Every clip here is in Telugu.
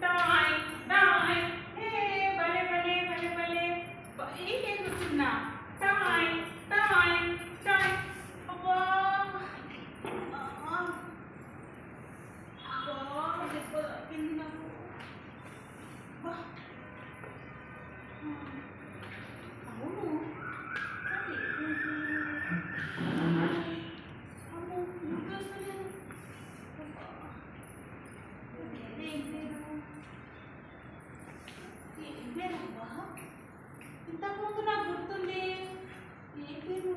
die, die. Hey, bale, bale, bale, bale. He can. ఇంతకుముందు నాకు గుర్తుంది. ఏ పేరు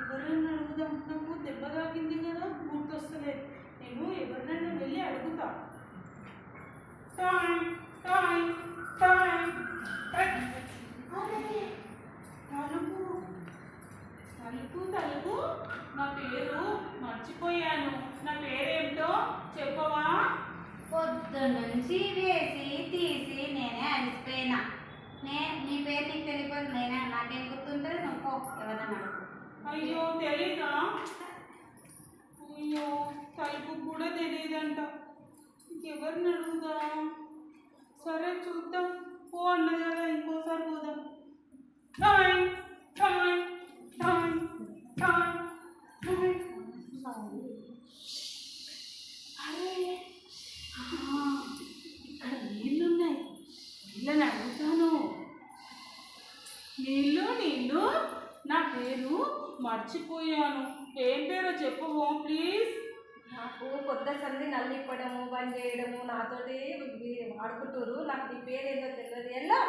ఎవరన్నా సరే అడుగుదాం. నాకు దెబ్బ తాకింది కదా గుర్తొస్తలేదు నేను ఎవరినన్నా వెళ్ళి అడుగుతా. టాయ్ టాయ్ టాయ్ తలుపు. తలుపు తలుపు. నా పేరు మర్చిపోయాను. నా పేరేంటో చెప్పవా? పొద్దు నుంచి వేసి తీసి నేనే అలిసిపోయినా నే నీ పేరు నీకు తెలియదు నేనే. నాకేం గుర్తుంటుంది నువ్వు ఎవరన్నా అయ్యో తెలీదా? అయ్యో తలుపు కూడా తెలియదంట ఎవరిని అడుగుదా? సరే చూద్దాం. పో అన్నది కదా ఇంకోసారి పోదాం బాయ్. నీళ్ళని అడుగుతాను. నీళ్ళు నీళ్ళు. నా పేరు మర్చిపోయాను. ఏం పేరో చెప్పవు ప్లీజ్. నాకు కొత్త సంధి నల్లిప్పడము బంద్ చేయడము నాతోటి ఆడుకుంటారు నాకు నీ పేరు ఏందో తెలియదు ఎలా?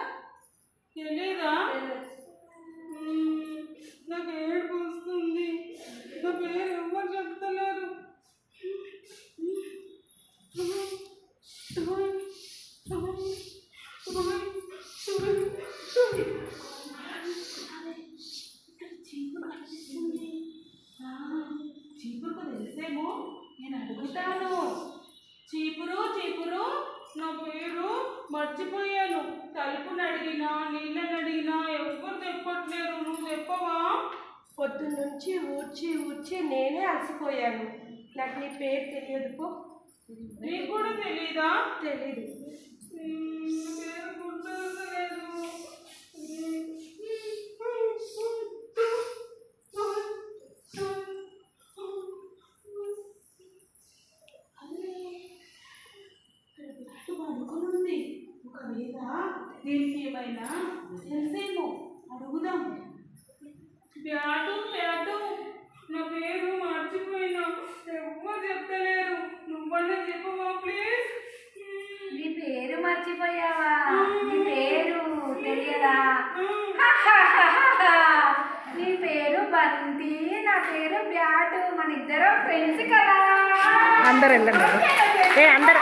మ్మ్, నాకు ఏడుపు వస్తుంది. నా పేరు ఎవరు చెప్తలేరు. అడుగుతాను చీపురు చీపురు నా పేరు మర్చిపోయాను. తలుపుని అడిగినా నీళ్ళని అడిగినా ఎవ్వరు చెప్పట్లేరు నువ్వు చెప్పవా పొద్దున్న నుంచి ఊడ్చి ఊడ్చి నేనే అలసిపోయాను. నాకు నీ పేరు తెలియదు పో. నీకు కూడా తెలీదా? తెలీదు మ్మ్, నా పేరు గుర్తులేదు అరే ఉంది ఒకవేళ దీనికి ఏమైనా తెలిసేమో అడుగుదాం. Bat bat. నా పేరు మర్చిపోయినా. ఎవ్వరు చెప్తలేరు. నువ్వన్నా చెప్పవా ప్లీజ్? నీ పేరు మర్చిపోయావా? నీ పేరు తెలియదా? నీ పేరు బంతి నా పేరు బ్యాటు. మన ఇద్దరం ఫ్రెండ్స్ కదా. అందరు వెళ్ళండి. ఏ అందరు.